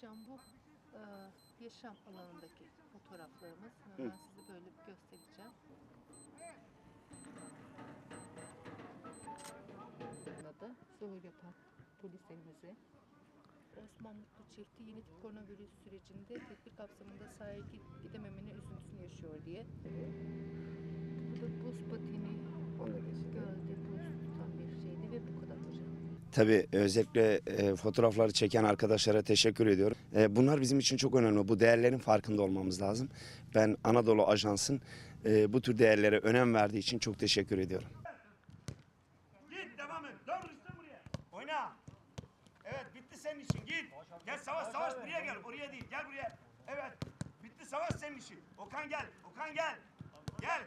Can bu e, yaşam alanındaki fotoğraflarımız. Hemen size böyle bir göstereceğim. Adı Zuhur yapan polisimizi. Osman Mutlu çifti yeni tip koronavirüs sürecinde tedbir kapsamında sahaya gid- gidememenin üzüntüsünü yaşıyor diye. Tabii özellikle e, fotoğrafları çeken arkadaşlara teşekkür ediyorum. E, bunlar bizim için çok önemli. Bu değerlerin farkında olmamız lazım. Ben Anadolu Ajans'ın e, bu tür değerlere önem verdiği için çok teşekkür ediyorum. Git devam et. Dön Rüstem buraya. Oyna. Evet bitti senin işin git. Gel savaş savaş buraya gel. Oraya değil gel buraya. Evet. Bitti savaş senin işin. Okan gel. Okan gel. Gel.